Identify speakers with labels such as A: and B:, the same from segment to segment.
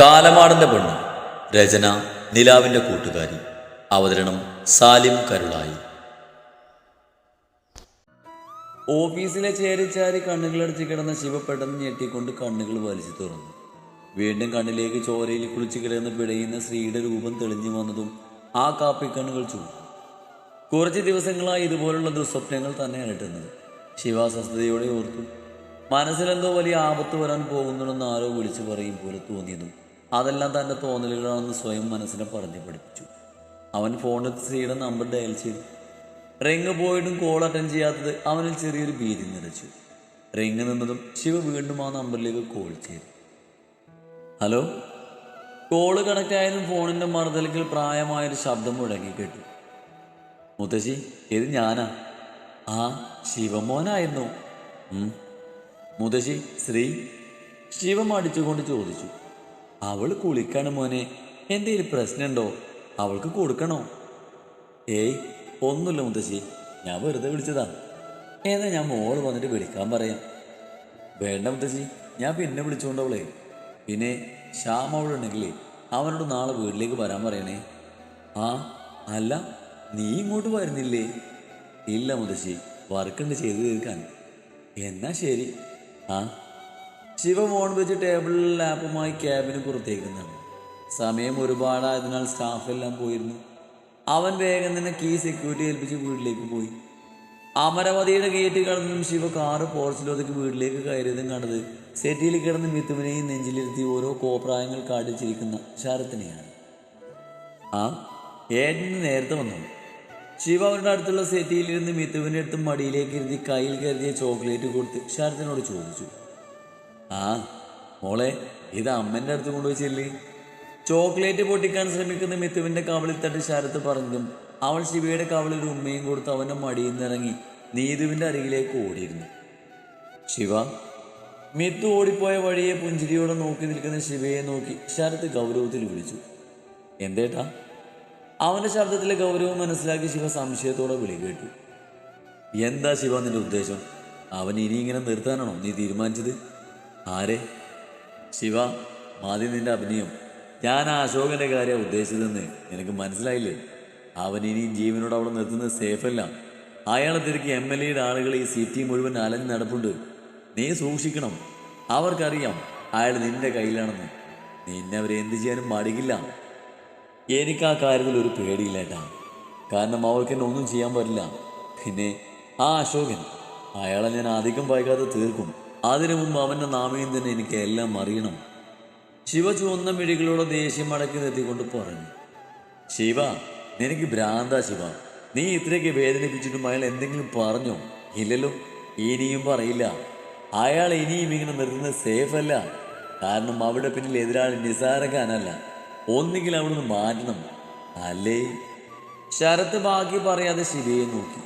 A: കാലമാടന്റെ പെണ്ണ്. രചന നിലാവിന്റെ കൂട്ടുകാരി. അവതരണം സാലിം കരുളായി. ഓഫീസിലെ ചേരിച്ചാരി കണ്ണുകളടിച്ച് കിടന്ന ശിവ പെട്ടെന്ന് ഞെട്ടിക്കൊണ്ട് കണ്ണുകൾ വലിച്ചു തുറന്നു. വീണ്ടും കണ്ണിലേക്ക് ചോരയിൽ കുളിച്ചു കിടന്ന് പിടയുന്ന സ്ത്രീയുടെ രൂപം തെളിഞ്ഞു വന്നതും ആ കാപ്പിക്കണ്ണുകൾ ചൂടും. കുറച്ച് ദിവസങ്ങളായി ഇതുപോലുള്ള ദുസ്വപ്നങ്ങൾ തന്നെയാണ് ഇട്ടുന്നത് ശിവ അസ്വസ്ഥതയോടെ ഓർത്തു. മനസ്സിലെന്തോ വലിയ ആപത്ത് വരാൻ പോകുന്നുണ്ടെന്ന് ആരോ വിളിച്ചു പറയും പോലെ തോന്നിയതും അതെല്ലാം തന്റെ തോന്നലുകളാണെന്ന് സ്വയം മനസ്സിനെ പറഞ്ഞു പഠിപ്പിച്ചു അവൻ ഫോണിൽ സ്ത്രീയുടെ നമ്പർ ഡയൽ ചെയ്തു. റിങ് പോയിട്ടും കോൾ അറ്റൻഡ് ചെയ്യാത്തത് അവനിൽ ചെറിയൊരു ഭീതി നിറച്ചു. റിങ് നിന്നതും ശിവ വീണ്ടും ആ നമ്പറിലേക്ക് കോൾ ചെയ്തു. ഹലോ കോൾ കണക്ട് ആയതും ഫോണിന്റെ മറുതലക്കിൽ പ്രായമായൊരു ശബ്ദം മുഴങ്ങി കേട്ടു. മുത്തശ്ശി ഇത് ഞാനാ. ആ ശിവമോനായിരുന്നു. മുത്തശ്ശി ശ്രീ? ശിവം അടിച്ചുകൊണ്ട് ചോദിച്ചു. അവൾ കുളിക്കാണ് മോനെ. എന്തെങ്കിലും പ്രശ്നമുണ്ടോ അവൾക്ക് കൊടുക്കണോ? ഏയ് ഒന്നുമില്ല മുത്തശ്ശി. ഞാൻ വെറുതെ വിളിച്ചതാ. ഏതാ ഞാൻ മോൾ വന്നിട്ട് വിളിക്കാൻ പറയാം. വേണ്ട മുത്തശ്ശി ഞാൻ പിന്നെ വിളിച്ചുകൊണ്ടവളെ പിന്നെ ശ്യാം അവിടെ ഉണ്ടെങ്കിലേ അവനോട് നാളെ വീട്ടിലേക്ക് വരാൻ പറയണേ. ആ അല്ല നീ ഇങ്ങോട്ട് വരുന്നില്ലേ? ഇല്ല മുത്തശ്ശി വർക്കുണ്ട് ചെയ്ത് തീർക്കാൻ. എന്നാ ശരി. ആ ശിവ ഫോൺ വെച്ച് ടേബിളിൽ ലാപ്പുമായി ക്യാബിന് പുറത്തേക്ക് സമയം ഒരുപാടായതിനാൽ സ്റ്റാഫെല്ലാം പോയിരുന്നു. അവൻ വേഗം തന്നെ കീ സെക്യൂരിറ്റി ഏൽപ്പിച്ച് വീട്ടിലേക്ക് പോയി. അമരവതിയുടെ ഗേറ്റ് കടന്നും ശിവ കാറ് പോർച്ചിലൊതുക്കി വീട്ടിലേക്ക് കയറിയതും കണ്ടത് സെറ്റിയിൽ കിടന്ന് മിത്തുവിനെയും നെഞ്ചിലിരുത്തി ഓരോ കോപ്രായങ്ങൾ കാട്ടിച്ചിരിക്കുന്ന ശരത്തിനെയാണ്. ആ ഏട്ടന് നേരത്തെ വന്നു. ശിവ അവരുടെ അടുത്തുള്ള സെറ്റിയിലിരുന്ന് മിത്തുവിന്റെ അടുത്ത് മടിയിലേക്ക് ഇരുത്തി കയ്യിൽ കരുതിയ ചോക്ലേറ്റ് കൊടുത്ത് ശരത്തിനോട് ചോദിച്ചു. ആ മോളെ ഇത് അമ്മന്റെ അടുത്ത് കൊണ്ടുപോയി ചോക്ലേറ്റ് പൊട്ടിക്കാൻ ശ്രമിക്കുന്ന മിത്തുവിന്റെ കവളിൽ തട്ടി ശരത്ത് പറഞ്ഞതും അവൾ ശിവയുടെ കവളിൽ ഉമ്മയും കൊടുത്ത് അവന്റെ മടിയിൽ നിന്നിറങ്ങി നീതുവിന്റെ അരികിലേക്ക് ഓടിയിരുന്നു. ശിവ മിത്തു ഓടിപ്പോയ വഴിയെ പുഞ്ചിരിയോടെ നോക്കി നിൽക്കുന്ന ശിവയെ നോക്കി ശരത്ത് ഗൗരവത്തിൽ വിളിച്ചു. എന്തേട്ടാ? അവന്റെ ശബ്ദത്തിലെ ഗൗരവം മനസ്സിലാക്കി ശിവ സംശയത്തോടെ വിളി കേട്ടു. എന്താ ശിവ നിന്റെ ഉദ്ദേശം? അവൻ ഇനി ഇങ്ങനെ നിർത്താനാണോ നീ തീരുമാനിച്ചത്? ആരെ? ശിവ മാതി നിന്റെ അഭിനയം. ഞാൻ ആ അശോകന്റെ കാര്യം ഉദ്ദേശിച്ചതെന്ന് നിനക്ക് മനസ്സിലായില്ലേ? അവൻ ഇനിയും ജീവനോട് അവിടെ നിർത്തുന്നത് സേഫല്ല അയാളെ തിരക്കി എം എൽ എയുടെ ആളുകൾ ഈ സിറ്റി മുഴുവൻ അലഞ്ഞ് നടപ്പുണ്ട്. നീ സൂക്ഷിക്കണം. അവർക്കറിയാം അയാൾ നിന്റെ കയ്യിലാണെന്ന്. നിന്നെ അവരെ എന്ത് ചെയ്യാനും മടിക്കില്ല. എനിക്ക് ആ കാര്യത്തിൽ ഒരു പേടിയില്ലേട്ടാ കാരണം അവർക്ക് എന്നെ ഒന്നും ചെയ്യാൻ പറ്റില്ല. പിന്നെ ആ അശോകൻ അയാളെ ഞാൻ അധികം വൈകാതെ തീർക്കും. അതിനു മുമ്പ് അവന്റെ നാമയും തന്നെ എനിക്ക് എല്ലാം അറിയണം. ശിവ ചുവന്ന മിഴികളോടെ ദേഷ്യം അടക്കി നിർത്തിക്കൊണ്ട് പറഞ്ഞു ശിവ നിനക്ക് ഭ്രാന്ത ശിവ. നീ ഇത്രയൊക്കെ വേദനിപ്പിച്ചിട്ടും അയാൾ എന്തെങ്കിലും പറഞ്ഞോ? ഇല്ലല്ലോ ഇനിയും പറയില്ല. അയാൾ ഇനിയും ഇങ്ങനെ നിർത്തുന്നത് സേഫ് അല്ല. കാരണം അവിടെ പിന്നിൽ എതിരാളി നിസാരക്കാനല്ല ഒന്നുകിൽ അവിടുന്ന് മാറ്റണം. അല്ലേ? ശരത്ത് ബാക്കി പറയാതെ ശിവയെ നോക്കി.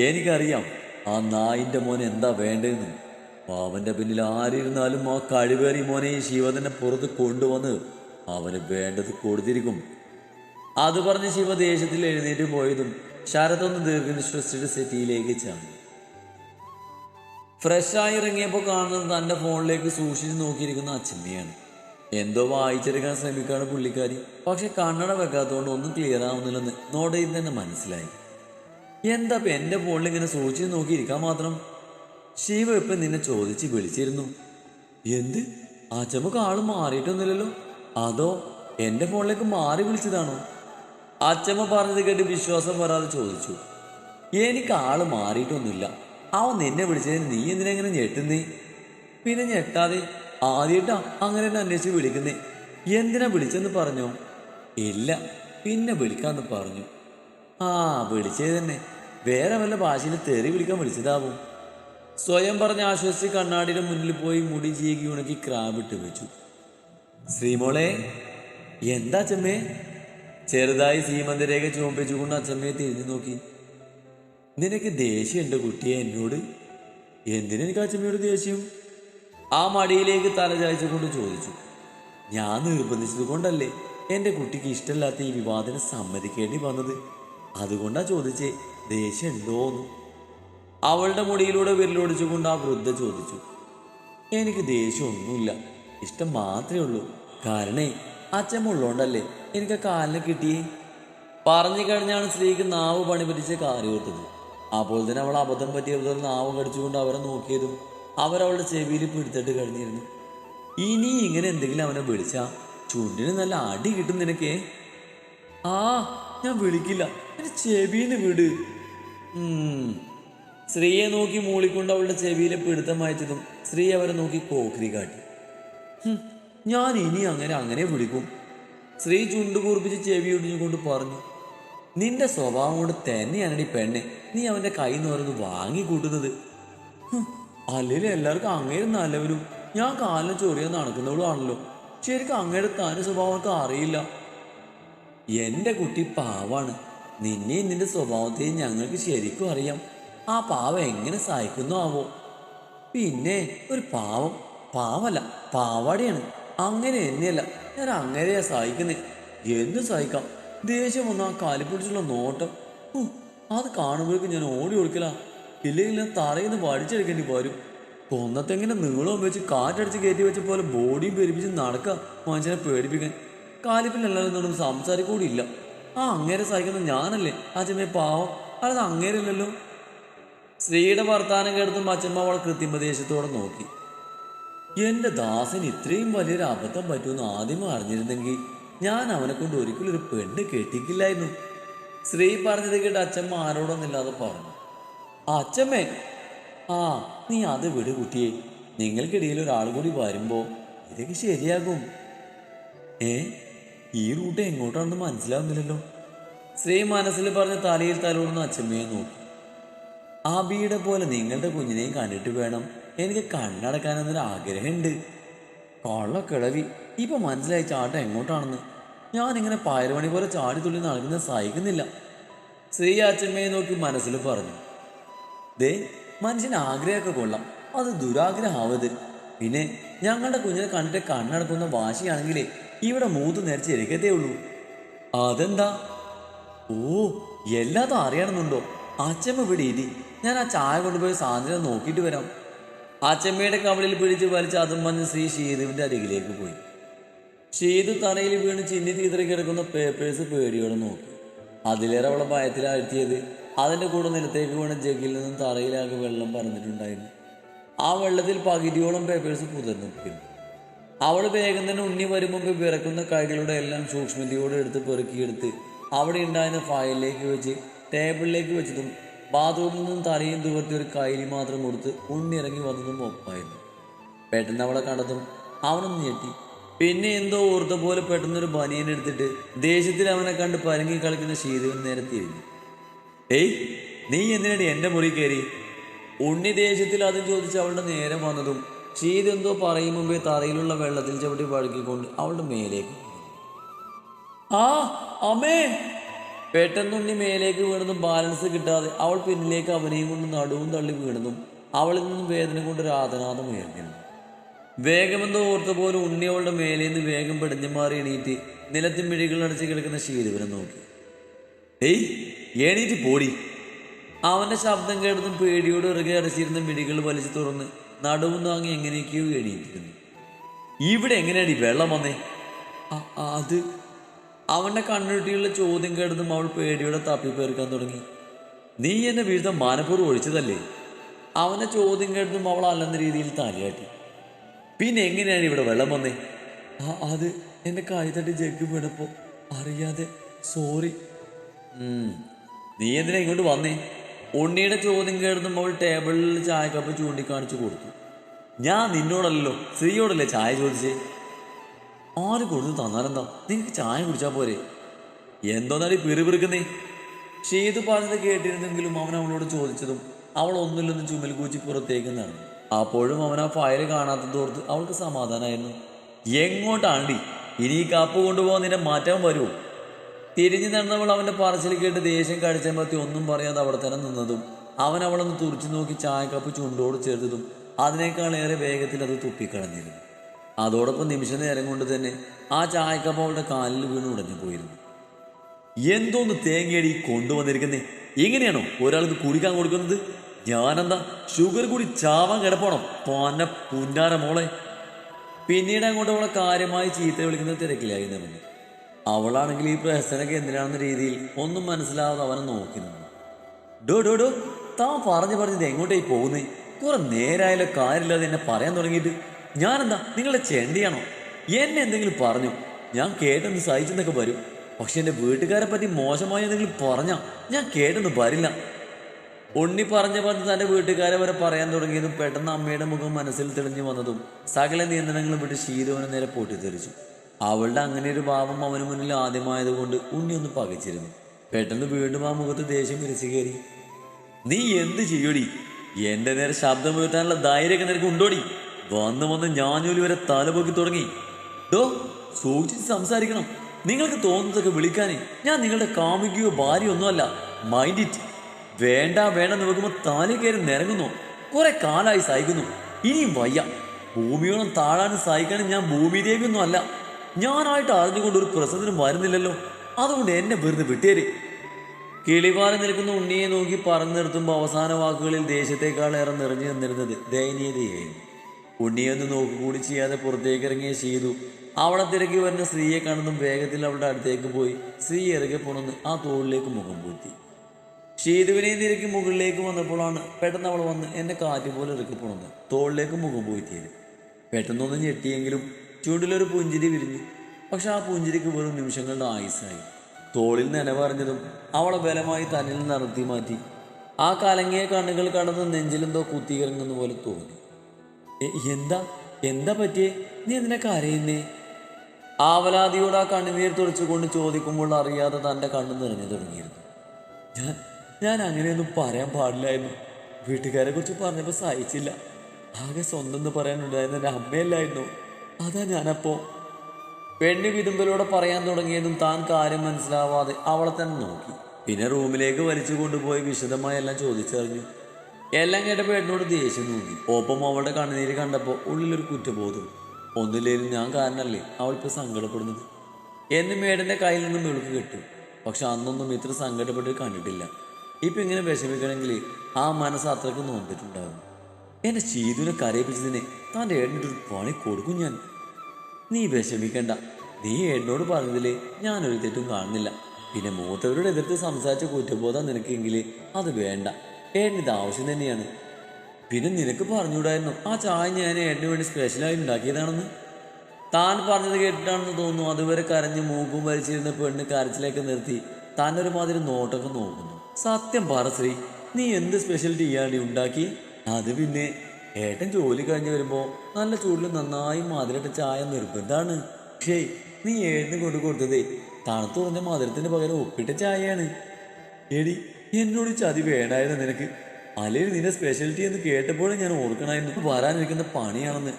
A: എനിക്കറിയാം ആ നായിന്റെ മോൻ എന്താ വേണ്ടതെന്ന്. അവന്റെ പിന്നിൽ ആരിരുന്നാലും ആ കഴിവേറി മോനെ ഈ പുറത്ത് കൊണ്ടുവന്ന് അവന് വേണ്ടത് കൊടുത്തിരിക്കും. അത് പറഞ്ഞ് ശിവ ദേഷ്യത്തിൽ എഴുന്നേറ്റ് പോയതും ശരതൊന്ന് ദീർഘനിശ്വസിച്ചിട്ട് സെറ്റിയിലേക്ക് ചാടി. ഫ്രഷായി ഇറങ്ങിയപ്പോൾ കാണുന്നത് തന്റെ ഫോണിലേക്ക് സൂക്ഷിച്ച് നോക്കിയിരിക്കുന്ന അച്ഛമ്മയാണ്. എന്തോ വായിച്ചെടുക്കാൻ ശ്രമിക്കുകയാണ് പുള്ളിക്കാരി. പക്ഷെ കണ്ണട വെക്കാത്തതുകൊണ്ട് ഒന്നും ക്ലിയർ ആവുന്നില്ലെന്ന് നോടയിൽ തന്നെ മനസ്സിലായി. എന്താ ഇപ്പം എന്റെ ഫോണിൽ ഇങ്ങനെ സൂക്ഷിച്ച് നോക്കിയിരിക്കാൻ മാത്രം? ശിവ ഇപ്പം നിന്നെ ചോദിച്ച് വിളിച്ചിരുന്നു. എന്ത്? അച്ഛമ്മക്ക് ആൾ മാറിയിട്ടൊന്നുമില്ലല്ലോ? അതോ എന്റെ ഫോണിലേക്ക് മാറി വിളിച്ചതാണോ? അച്ഛമ്മ പറഞ്ഞത് കേട്ട് വിശ്വാസം വരാതെ ചോദിച്ചു. എനിക്ക് ആൾ മാറിയിട്ടൊന്നുമില്ല. അവൻ നിന്നെ വിളിച്ചതിന് നീ എന്തിനെങ്ങനെ ഞെട്ടുന്നേ? പിന്നെ ഞെട്ടാതെ ആദ്യമായിട്ടാ അങ്ങനെ എന്നെ അന്വേഷിച്ച് വിളിക്കുന്നേ. എന്തിനാ വിളിച്ചെന്ന് പറഞ്ഞോ? ഇല്ല പിന്നെ വിളിക്കാന്ന് പറഞ്ഞു. ആ വിളിച്ചേ തന്നെ. വേറെ വല്ല ഭാഷയിൽ തെറി വിളിക്കാൻ വിളിച്ചതാവും. സ്വയം പറഞ്ഞ് ആശ്വസിച്ച് കണ്ണാടിയുടെ മുന്നിൽ പോയി മുടി ചീകി ഉണക്കി ക്രാബിട്ട് വെച്ചു. ശ്രീമോളെ എന്താ അച്ഛമ്മേ ചെറുതായി സീമന്തരേഖ ചുമപ്പിച്ചുകൊണ്ട് അച്ഛമ്മയെ തിരിഞ്ഞു നോക്കി. നിനക്ക് ദേഷ്യമുണ്ട് കുട്ടിയെ എന്നോട്? എന്തിനെനിക്ക് അച്ഛമ്മയോട് ദേഷ്യം? ആ മടിയിലേക്ക് തല ചായച്ചുകൊണ്ട് ചോദിച്ചു. ഞാൻ നിർബന്ധിച്ചത് കൊണ്ടല്ലേ എന്റെ കുട്ടിക്ക് ഇഷ്ടമില്ലാത്ത ഈ വിവാദത്തിന് സമ്മതിക്കേണ്ടി വന്നത്? അതുകൊണ്ടാ ചോദിച്ചേ ദേഷ്യം ഉണ്ടോന്ന്. അവളുടെ മുടിയിലൂടെ വിരലോടിച്ചുകൊണ്ട് ആ വൃദ്ധ ചോദിച്ചു എനിക്ക് ദേഷ്യമൊന്നുമില്ല. ഇഷ്ടം മാത്രമേ ഉള്ളൂ. കാരണേ അച്ഛൻ ഉള്ളോണ്ടല്ലേ എനിക്ക് ആ കാലിന് കിട്ടിയേ? പറഞ്ഞു കഴിഞ്ഞാണ് സ്ത്രീക്ക് നാവ് പണി പറ്റിച്ച് കാറി ഓർത്തത് അപ്പോൾ തന്നെ അവൾ അബദ്ധം പറ്റിയ പറ്റിയപ്പോൾ നാവ് കടിച്ചുകൊണ്ട് അവരെ നോക്കിയതും അവരവളുടെ ചെവിയിൽ പിടുത്തിട്ട് കഴിഞ്ഞിരുന്നു. ഇനി ഇങ്ങനെ എന്തെങ്കിലും അവനെ വിളിച്ചാ? ചുണ്ടിന് നല്ല അടി കിട്ടും നിനക്കേ. ആ ഞാൻ വിളിക്കില്ല. എന്റെ ചെവിന്ന് വിട്. സ്ത്രീയെ നോക്കി മൂളിക്കൊണ്ട് അവളുടെ ചെവിയിലെ പിടുത്തം വായിച്ചതും സ്ത്രീ അവരെ നോക്കി കോക്രി കാട്ടി. ഞാൻ ഇനി അങ്ങനെ അങ്ങനെ വിളിക്കും. സ്ത്രീ ചുണ്ടുകൂർപ്പിച്ച് ചെവി ഒടിഞ്ഞുകൊണ്ട് പറഞ്ഞു നിന്റെ സ്വഭാവം കൊണ്ട് തന്നെയാണ് ഈ പെണ്ണെ. നീ അവന്റെ കൈ നിന്ന് പറയുന്നത് വാങ്ങിക്കൂട്ടുന്നത് അല്ലെങ്കിൽ എല്ലാവർക്കും അങ്ങേരും നല്ലവരും. ഞാൻ കാലിന് ചൊറിയാൻ നടക്കുന്നവളും ആണല്ലോ ശരിക്കും അങ്ങയുടെ താനും സ്വഭാവമൊക്കെ അറിയില്ല. എന്റെ കുട്ടി പാവാണ്. നിന്നെയും നിന്റെ സ്വഭാവത്തെയും ഞങ്ങൾക്ക് ശരിക്കും അറിയാം. ആ പാവം എങ്ങനെ സഹിക്കുന്നു ആവോ? പിന്നെ ഒരു പാവം പാവല്ല പാവാടിയാണ്. അങ്ങനെ എന്നെയല്ല ഞാൻ അങ്ങനെയാ സഹിക്കുന്നേ. എന്ത് സഹിക്കാം? ദേഷ്യം വന്ന ആ കാലിപ്പിടിച്ചുള്ള നോട്ടം. അത് കാണുമ്പോഴേക്കും ഞാൻ ഓടി കൊടുക്കല ഇല്ലെങ്കിൽ ഞാൻ തറയിൽ നിന്ന് വടിച്ചെടുക്കേണ്ടി വരും. കൊന്നത്തെങ്ങനെ നീളവും വെച്ച് കാറ്റടിച്ച് കയറ്റി വെച്ച പോലെ ബോഡിയും പെരുപ്പിച്ച് നടക്കുക മനുഷ്യനെ പേടിപ്പിക്കാൻ. കാലിപ്പിനെല്ലാവരും ഒന്നും സംസാരിക്കൂടിയില്ല. ആ അങ്ങേരെ സഹിക്കുന്ന ഞാനല്ലേ അച്ഛമ്മേ പാവം? അല്ലാതെ അങ്ങേരല്ലല്ലോ. സ്ത്രീയുടെ വർത്താനം കേട്ടതും അച്ഛമ്മ അവൾ കൃത്രിമദേശത്തോടെ നോക്കി. എന്റെ ദാസൻ ഇത്രയും വലിയൊരു അബദ്ധം പറ്റുമെന്ന് ആദ്യം അറിഞ്ഞിരുന്നെങ്കിൽ ഞാൻ അവനെ കൊണ്ട് ഒരിക്കലും ഒരു പെണ്ണ് കെട്ടിക്കില്ലായിരുന്നു. സ്ത്രീ പറഞ്ഞത് കേട്ട് അച്ഛമ്മ ആരോടൊന്നില്ലാതെ പറഞ്ഞു. അച്ഛമ്മേ ആ നീ അത് വിട് കുട്ടിയെ. നിങ്ങൾക്കിടയിൽ ഒരാൾ കൂടി വരുമ്പോൾ ഇതൊക്കെ ശരിയാകും. ഏ? ഈ റൂട്ട് എങ്ങോട്ടാണെന്ന് മനസ്സിലാവുന്നില്ലല്ലോ. സ്ത്രീ മനസ്സിൽ പറഞ്ഞ തലയിൽ തലോടുന്ന അച്ഛമ്മയെ നോക്കി. ആബിയുടെ പോലെ നിങ്ങളുടെ കുഞ്ഞിനെയും കണ്ടിട്ട് വേണം. എനിക്ക് കണ്ണടക്കാനെന്നൊരു ആഗ്രഹമുണ്ട്. കൊള്ള കിളവി. ഇപ്പൊ മനസ്സിലായി ചാട്ടം എങ്ങോട്ടാണെന്ന്. ഞാനിങ്ങനെ പയറുപണി പോലെ ചാടി തുള്ളി നടക്കുന്ന സഹിക്കുന്നില്ല. ശ്രീ അച്ഛമ്മയെ നോക്കി മനസ്സിൽ പറഞ്ഞു. ദേ മനുഷ്യന് ആഗ്രഹമൊക്കെ കൊള്ളാം. അത് ദുരാഗ്രഹമാവത് പിന്നെ ഞങ്ങളുടെ കുഞ്ഞിനെ കണ്ടിട്ട് കണ്ണടക്കുന്ന വാശിയാണെങ്കിലേ ഇവിടെ മൂത്ത് നിരച്ച് ഇരിക്കത്തേ ഉള്ളൂ. അതെന്താ? ഓ എല്ലാതും അറിയണമെന്നുണ്ടോ? അച്ഛമ്മ ഇവിടെ ഇരി. ഞാൻ ആ ചായ കൊണ്ടുപോയി സാധനം നോക്കിയിട്ട് വരാം. അച്ഛമ്മയുടെ കവളിൽ പിടിച്ച് വലിച്ച് അതും മഞ്ഞ് ശ്രീ ഷീതുവിന്റെ അരികിലേക്ക് പോയി. ഷീതു തറയിൽ വീണ് ചിന്നി തീതറി കിടക്കുന്ന പേപ്പേഴ്സ് പേടിയോടെ നോക്കി. അതിലേറെ അവളെ ഭയത്തിലാഴ്ത്തിയത് അതിന്റെ കൂടെ നിലത്തേക്ക് വീണ ജഗിൽ നിന്നും തറയിലാകെ വെള്ളം പറഞ്ഞിട്ടുണ്ടായിരുന്നു ആ വെള്ളത്തിൽ പകുതിയോളം പേപ്പേഴ്സ് കുതിർന്നിരിക്കുന്നു അവൾ വേഗം തന്നെ ഉണ്ണി വരുമ്പോൾ വിറക്കുന്ന കൈകളുടെ എല്ലാം സൂക്ഷ്മതയോടെ എടുത്ത് പെറുക്കിയെടുത്ത് അവിടെ ഉണ്ടായിരുന്ന ഫയലിലേക്ക് വെച്ച് ടേബിളിലേക്ക് വെച്ചതും ബാത്റൂമിൽ നിന്നും തലയും തുവർത്തി ഒരു കൈലി മാത്രം കൊടുത്ത് ഉണ്ണിറങ്ങി വന്നതും ഒപ്പായിരുന്നു. പെട്ടെന്ന് അവളെ കണ്ടതും അവനൊന്ന് ഞെട്ടി. പിന്നെ എന്തോ ഓർത്ത പോലെ പെട്ടെന്നൊരു ബനിയൻ എടുത്തിട്ട് ദേഷ്യത്തിൽ അവനെ കണ്ട് പരങ്ങി കളിക്കുന്ന ശീതവൻ നേരെ തിരിഞ്ഞു ഏയ് നീ എന്തിനാണ് എന്റെ മുറി കയറി? ഉണ്ണി ദേഷ്യത്തിൽ ആദ്യം ചോദിച്ച് അവളുടെ നേരെ വന്നതും ശീത എന്തോ പറയും മുമ്പേ തറയിലുള്ള വെള്ളത്തിൽ ചവിട്ടി പഴുക്കിക്കൊണ്ട് അവളുടെ മേലേക്ക് ആ അമ്മേ പെട്ടെന്നുണ്ണി മേലേക്ക് വീണതും ബാലൻസ് കിട്ടാതെ അവൾ പിന്നിലേക്ക് അവനെയും കൊണ്ട് നടുവും തള്ളി വീണതും അവളിൽ നിന്നും വേദന കൊണ്ട് രാതനാഥം ഉയർന്നിരുന്നു വേഗമെന്ന് ഓർത്ത പോലെ ഉണ്ണി അവളുടെ മേലേന്ന് വേഗം പെടഞ്ഞു മാറി എണീറ്റ് നിലത്തിൻ മിഴികൾ അടച്ച് കിടക്കുന്ന ശീലവനെ നോക്കി. ഏയ് എണീറ്റ് പോടി. അവന്റെ ശബ്ദം കേട്ടതും പേടിയോട് ഇറകെ അടച്ചിരുന്ന മിഴികൾ വലിച്ചു തുറന്ന് നടുവും താങ്ങി എങ്ങനെയൊക്കെയോ എണീറ്റിരുന്നു. ഇവിടെ എങ്ങനെയാണ് ഈ വെള്ളം വന്നേ? "അ- അത് അവന്റെ കണ്ണുരുട്ടിയുള്ള ചോദ്യം കേട്ടതും അവൾ പേടിയോടെ തപ്പിപ്പേർക്കാൻ തുടങ്ങി. നീ എന്നെ വീഴ്ത്താൻ മാനപ്പൂർവം ഒഴിച്ചതല്ലേ? അവന്റെ ചോദ്യം കേട്ടതും അവൾ അല്ലെന്ന രീതിയിൽ തലയാട്ടി. പിന്നെ എങ്ങനെയാണ് ഇവിടെ വെള്ളം വന്നേ? അത് എന്റെ കൈ തട്ടി ജഗ് വീണപ്പോ. അറിയാതെ. സോറി. നീ എന്തിനാ ഇങ്ങോട്ട് വന്നേ? ഉണ്ണിയുടെ ചോദ്യം കേട്ടതും അവൾ ടേബിളിൽ ചായക്കപ്പ് ചൂണ്ടിക്കാണിച്ചു കൊടുത്തു. ഞാൻ നിന്നോടല്ലോ സ്ത്രീയോടല്ലേ ചായ ചോദിച്ചേ? ആര് കൊടുത്ത് തന്നാലെന്താ? നിനക്ക് ചായ കുടിച്ചാൽ പോരെ. എന്തോന്നാടി പിറുപിറുക്കുന്നേ ഷീത് പറഞ്ഞത് കേട്ടിരുന്നെങ്കിലും അവൻ അവളോട് ചോദിച്ചതും അവൾ ഒന്നില്ലെന്ന് ചുമൽ കൂച്ചി പുറത്തേക്ക് നടന്നു. അപ്പോഴും അവൻ ആ ഫയൽ കാണാത്തതോർത്ത് അവൾക്ക് സമാധാനമായിരുന്നു എങ്ങോട്ടാണ്ടി? ഇനി ഈ കപ്പ് കൊണ്ടുപോകാൻ നിന്റെ മാറ്റാൻ വരുമോ തിരിഞ്ഞു നടന്നവൾ അവന്റെ പറച്ചിൽ കേട്ട് ദേഷ്യം കടിച്ചമ്പത്തി ഒന്നും പറയാതെ അവിടെ തന്നെ നിന്നതും അവൻ അവളൊന്ന് തുറച്ചു നോക്കി ചായക്കപ്പ് ചുണ്ടോട് ചേർത്തതും അതിനേക്കാൾ ഏറെ വേഗത്തിൽ അത് തുപ്പിക്കളഞ്ഞിരുന്നു. അതോടൊപ്പം നിമിഷ നേരം കൊണ്ട് തന്നെ ആ ചായക്കപ്പ അവളുടെ കാലിൽ വീണ് ഉടഞ്ഞു പോയിരുന്നു എന്തോന്ന് തേങ്ങയടി കൊണ്ടുവന്നിരിക്കുന്നേ? എങ്ങനെയാണോ ഒരാൾക്ക് കുടിക്കാൻ കൊടുക്കുന്നത്? ഞാനെന്താ ഷുഗർ കൂടി ചാവാൻ കിടപ്പണം പന്ന പുന്നാര മോളെ. പിന്നീട് അങ്ങോട്ട് അവളെ കാര്യമായി ചീത്ത വിളിക്കുന്ന തിരക്കിലായി നിറഞ്ഞു അവളാണെങ്കിൽ ഈ പ്രഹസനൊക്കെ എന്തിനാണെന്ന രീതിയിൽ ഒന്നും മനസ്സിലാവാതെ അവനെ നോക്കി നിന്നു. ഡോ ഡോ ഡോ താൻ പറഞ്ഞു പറഞ്ഞത് എങ്ങോട്ടേക്ക് പോകുന്നേ? കുറെ നേരായാലോ കാര്യമില്ലാതെ എന്നെ പറയാൻ തുടങ്ങിയിട്ട്. ഞാനെന്താ നിങ്ങളുടെ ചെണ്ടിയാണോ? എന്നെ എന്തെങ്കിലും പറഞ്ഞു? ഞാൻ കേട്ടെന്ന് സഹിച്ചെന്നൊക്കെ വരും. പക്ഷെ എന്റെ വീട്ടുകാരെ പറ്റി മോശമായി എന്തെങ്കിലും പറഞ്ഞാ ഞാൻ കേട്ടെന്ന് വരില്ല. ഉണ്ണി പറഞ്ഞ പറഞ്ഞ് തന്റെ വീട്ടുകാരെ വരെ പറയാൻ തുടങ്ങിയതും പെട്ടെന്ന് അമ്മയുടെ മുഖം മനസ്സിൽ തെളിഞ്ഞു വന്നതും സകല നിയന്ത്രണങ്ങളും വിട്ട് ശീതവന് നേരെ പൊട്ടിത്തെറിച്ചു. അവളുടെ അങ്ങനെ ഒരു ഭാവം അവന് മുന്നിൽ ആദ്യമായതുകൊണ്ട് ഉണ്ണി ഒന്ന് പകച്ചിരുന്നു. പെട്ടെന്ന് വീണ്ടും ആ മുഖത്ത് ദേഷ്യം വിരിച്ചു കയറി. നീ എന്ത് ചെയ്യൂടി? എന്റെ നേരെ ശബ്ദം ഉയർത്താനുള്ള ധൈര്യമൊക്കെ നിനക്ക് ഉണ്ടോടി? വന്ന് വന്ന് ഞാഞ്ഞൂലി വരെ തലപൊക്കി തുടങ്ങി. ഡോ സൂക്ഷിച്ച് സംസാരിക്കണം. നിങ്ങൾക്ക് തോന്നുന്നതൊക്കെ വിളിക്കാനേ. ഞാൻ നിങ്ങളുടെ കാമുകിയോ ഭാര്യ ഒന്നുമല്ല. മൈൻഡ് ഇറ്റ് വേണ്ട വേണ്ട നോക്കുമ്പോൾ താലി കയറി നിരങ്ങുന്നു. കുറെ കാലായി സഹിക്കുന്നു. ഇനിയും വയ്യ. ഭൂമിയോളം താഴാനും സഹിക്കാനും ഞാൻ ഭൂമിദേവിയൊന്നും അല്ല. ഞാനായിട്ട് അറിഞ്ഞുകൊണ്ട് ഒരു പ്രസവത്തിനും വരുന്നില്ലല്ലോ. അതുകൊണ്ട് എന്നെ വെറുതെ വിട്ടേര്. കിളിപാലം നിൽക്കുന്ന ഉണ്ണിയെ നോക്കി പറഞ്ഞു നിർത്തുമ്പോൾ അവസാന വാക്കുകളിൽ ദേശത്തേക്കാൾ ഏറെ നിറഞ്ഞു നിന്നിരുന്നത് ദയനീയതയായിരുന്നു. ഉണ്ണിയൊന്ന് നോക്കുകൂടി ചെയ്യാതെ പുറത്തേക്ക് ഇറങ്ങിയ ചെയ്തു അവളെ തിരക്കി വരുന്ന സ്ത്രീയെ കാണുന്നതും വേഗത്തിൽ അവളുടെ അടുത്തേക്ക് പോയി സ്ത്രീ ഇറങ്ങി പുണർന്ന് ആ തോളിലേക്ക് മുഖം പൂത്തി. ഷീതുവിനെയും തിരക്കി മുകളിലേക്ക് വന്നപ്പോഴാണ് പെട്ടെന്ന് അവൾ വന്ന് എന്നെ കാറ്റ് പോലെ ഇറക്കി പുണർന്ന് തോളിലേക്ക് മുഖം പൂത്തിയത്. പെട്ടെന്നൊന്ന് ഞെട്ടിയെങ്കിലും ചൂണ്ടിലൊരു പുഞ്ചിരി വിരിഞ്ഞു. പക്ഷെ ആ പുഞ്ചിരിക്ക് വെറും നിമിഷങ്ങളുടെ ആയുസ്സായി. തോളിൽ നനവറിഞ്ഞതും അവളെ ബലമായി തന്നിൽ നടത്തി മാറ്റി. ആ കലങ്ങിയ കണ്ണുകൾ കടന്ന് നെഞ്ചിലെന്തോ കുത്തിയിറങ്ങുന്ന പോലെ തോന്നി. "എ- എന്താ എന്താ പറ്റിയേ? നീ എന്തിനാ കരയുന്നേ? ആവലാതിയോട് ആ കണ്ണുനീർ തുറച്ചുകൊണ്ട് ചോദിക്കുമ്പോൾ അറിയാതെ തന്റെ കണ്ണു നിറഞ്ഞു തുടങ്ങിയിരുന്നു. ഞാൻ ഞാൻ അങ്ങനെയൊന്നും പറയാൻ പാടില്ലായിരുന്നു. വീട്ടുകാരെ കുറിച്ച് പറഞ്ഞപ്പോൾ സഹിച്ചില്ല. ആകെ സ്വന്തം എന്ന് പറയാനുണ്ടായിരുന്ന എന്റെ അമ്മയല്ലായിരുന്നു. അതാ ഞാനപ്പോ. പെണ്ണു വിതുമ്പലോടെ പറയാൻ തുടങ്ങിയതും താൻ കാര്യം മനസ്സിലാവാതെ അവളെ തന്നെ നോക്കി. പിന്നെ റൂമിലേക്ക് വലിച്ചു കൊണ്ടുപോയി വിശദമായി എല്ലാം ചോദിച്ചറിഞ്ഞു. എല്ലാം കേട്ടപ്പോൾ എന്നോട് ദേഷ്യം തോന്നി. ഒപ്പം അവളുടെ കണ്ണുനീര് കണ്ടപ്പോൾ ഉള്ളിലൊരു കുറ്റബോധം. ഒന്നില്ലേലും ഞാൻ കാരണല്ലേ അവളിപ്പോൾ സങ്കടപ്പെടുന്നത്? എന്ന് മേടന്റെ കയ്യിൽ നിന്നും വെളുക്ക് കിട്ടും. പക്ഷെ അന്നൊന്നും ഇത്ര സങ്കടപ്പെട്ട് കണ്ടിട്ടില്ല. ഇപ്പം ഇങ്ങനെ വിഷമിക്കണമെങ്കിൽ ആ മനസ്സ് അത്രയ്ക്ക് നോന്നിട്ടുണ്ടാകും എന്നെ ചീതുവിനെ കരയിപ്പിച്ചതിനെ തന്റെ ഏട്ടനൊരു പണി കൊടുക്കും ഞാൻ. നീ വിഷമിക്കണ്ട. നീ എന്നോട് പറഞ്ഞതിൽ ഞാനൊരു തെറ്റും കാണുന്നില്ല. പിന്നെ മൂത്തവരോട് എതിർത്ത് സംസാരിച്ച കുറ്റബോധം നിനക്കെങ്കിൽ അത് വേണ്ട. ഏട്ടന് ഇത് ആവശ്യം തന്നെയാണ്. പിന്നെ നിനക്ക് പറഞ്ഞുകൂടായിരുന്നു. ആ ചായ ഞാൻ ഏട്ടന് വേണ്ടി സ്പെഷ്യലായി ഉണ്ടാക്കിയതാണെന്ന്. താൻ പറഞ്ഞത് കേട്ടിട്ടാണെന്ന് തോന്നുന്നു. അതുവരെ കരഞ്ഞ് മൂക്കും വലിച്ചിരുന്ന പെണ്ണ് കരച്ചിലേക്ക് നിർത്തി താൻ ഒരുമാതിരി നോട്ടൊക്കെ നോക്കുന്നു. സത്യം പറ ശ്രീ. നീ എന്ത് സ്പെഷ്യൽ ടീയാണ് ഉണ്ടാക്കി? അത് പിന്നെ ഏട്ടൻ ജോലി കഴിഞ്ഞ് വരുമ്പോൾ നല്ല ചൂടിൽ നന്നായി മധുരട്ട ചായ നിർബന്ധാണ് പക്ഷേ നീ ഏട്ടന് കൊണ്ട് കൊടുത്തതേ തണുത്തു കുറഞ്ഞ മധുരത്തിന് പകരം ഉപ്പിട്ട ചായയാണ്. എടി എന്നോട് ചതി വേണായിരുന്നു നിനക്ക്. അല്ലെങ്കിൽ നിന്റെ സ്പെഷ്യാലിറ്റി എന്ന് കേട്ടപ്പോഴും ഞാൻ ഓർക്കണമായിരുന്നു വരാനിരിക്കുന്ന പണിയാണെന്ന്.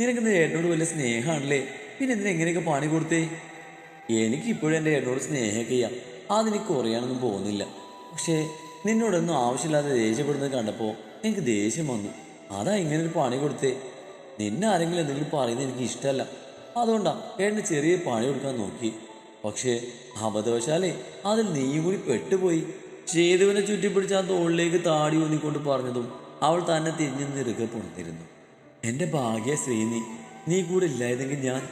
A: നിനക്ക് ഏട്ടനോട് വലിയ സ്നേഹമാണല്ലേ? പിന്നെ എന്തിനാ എങ്ങനെയൊക്കെ പണി കൊടുത്തേ? എനിക്ക് ഇപ്പോഴും എന്റെ ഏട്ടനോട് സ്നേഹമൊക്കെ ചെയ്യാം അതെനിക്ക് കുറയാനൊന്നും പോകുന്നില്ല. പക്ഷേ നിന്നോടൊന്നും ആവശ്യമില്ലാതെ ദേഷ്യപ്പെടുന്നത് കണ്ടപ്പോൾ എനിക്ക് ദേഷ്യം വന്നു. അതാ ഇങ്ങനെ ഒരു പണി കൊടുത്തേ. നിന്നെ ആരെങ്കിലും എന്തെങ്കിലും പറയുന്നത് എനിക്ക് ഇഷ്ടമല്ല. അതുകൊണ്ടാ ഏട്ടന് ചെറിയ പണി കൊടുക്കാൻ നോക്കി. പക്ഷേ അബദ്ധവശാലേ അതിൽ നീയും കൂടി പെട്ടുപോയി. ചേതുവിനെ ചുറ്റിപ്പിടിച്ച് ആ തോളിലേക്ക് താടി ഊന്നിക്കൊണ്ട് പറഞ്ഞതും അവൾ തന്നെ തിരിഞ്ഞു നിറുകെ പുറത്തിരുന്നു. എന്റെ ഭാഗ്യ ശ്രീനി നീ കൂടെ ഇല്ലായിരുന്നെങ്കിൽ ഞാൻ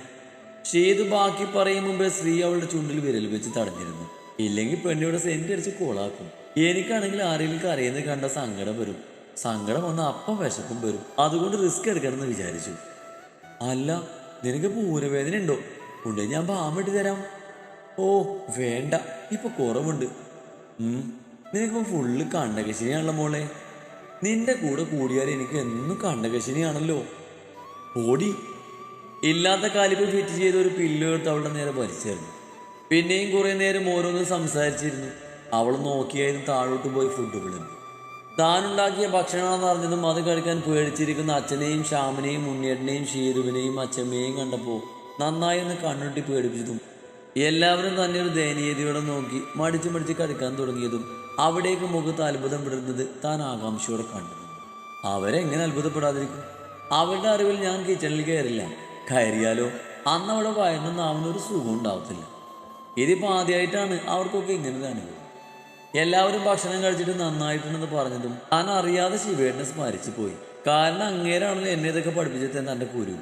A: ഷേതു ബാക്കി പറയും മുമ്പേ സ്ത്രീ അവളുടെ ചുണ്ടിൽ വിരൽ വെച്ച് തടഞ്ഞിരുന്നു. ഇല്ലെങ്കിൽ പെണ്ണിയുടെ സെന്റ് അടിച്ച് കോളാക്കും. എനിക്കാണെങ്കിൽ ആരെങ്കിലും കരയുന്നത് കണ്ട സങ്കടം വരും. സങ്കടം വന്ന അപ്പം വിശപ്പും വരും. അതുകൊണ്ട് റിസ്ക് എടുക്കണമെന്ന് വിചാരിച്ചു. അല്ല നിനക്ക് പൂരവേദന ഉണ്ടോ? ഉണ്ടെങ്കിൽ ഞാൻ പാമ്പിട്ട് തരാം. ഓ വേണ്ട. ഇപ്പൊ കുറവുണ്ട്. ഉം, നിനക്കിപ്പോ ഫുള്ള് കണ്ടകശിനിയാണല്ലോ മോളെ. നിന്റെ കൂടെ കൂടിയാൽ എനിക്ക് എന്നും കണ്ടകശിനിയാണല്ലോ ഓടി. ഇല്ലാത്ത കാലിപ്പ് ഫിറ്റ് ചെയ്ത ഒരു പില്ലു എടുത്ത് അവളുടെ നേരെ വലിച്ചെറിഞ്ഞു പിന്നെയും കുറെ നേരം ഓരോന്ന് സംസാരിച്ചിരുന്നു. അവൾ നോക്കിയായിരുന്നു താഴോട്ട് പോയി ഫുഡ് വിളിഞ്ഞു താനുണ്ടാക്കിയ ഭക്ഷണമെന്ന് അറിഞ്ഞതും അത് കഴിക്കാൻ പേടിച്ചിരിക്കുന്ന അച്ഛനെയും ശ്യാമനെയും ഉണ്ണിയേട്ടനെയും ഷീരുവിനെയും അച്ഛമ്മയെയും കണ്ടപ്പോൾ നന്നായി ഒന്ന് കണ്ണുട്ടി പേടിപ്പിച്ചതും എല്ലാവരും തന്നെ ഒരു ദയനീയതയോടെ നോക്കി മടിച്ചു മടിച്ച് കടക്കാൻ തുടങ്ങിയതും അവിടേക്ക് മുഖത്ത് അത്ഭുതം വിടുന്നത് താൻ ആകാംക്ഷയോടെ കണ്ടു. അവരെങ്ങനെ അത്ഭുതപ്പെടാതിരിക്കും? അവരുടെ അറിവിൽ ഞാൻ കിച്ചണിൽ കയറില്ല. കയറിയാലോ? അന്ന് അവിടെ വയറിന് നാവിനൊരു സുഖം ഉണ്ടാവത്തില്ല. ഇതിപ്പോൾ ആദ്യമായിട്ടാണ് അവർക്കൊക്കെ ഇങ്ങനെ തന്നെ എല്ലാവരും ഭക്ഷണം കഴിച്ചിട്ട് നന്നായിട്ടുണ്ടെന്ന് പറഞ്ഞതും താൻ അറിയാതെ ശിവേട്ടനെ സ്മരിച്ചു പോയി കാരണം അങ്ങേരാണല്ലോ എന്നെ ഇതൊക്കെ പഠിപ്പിച്ചത് തന്റെ ഗുരു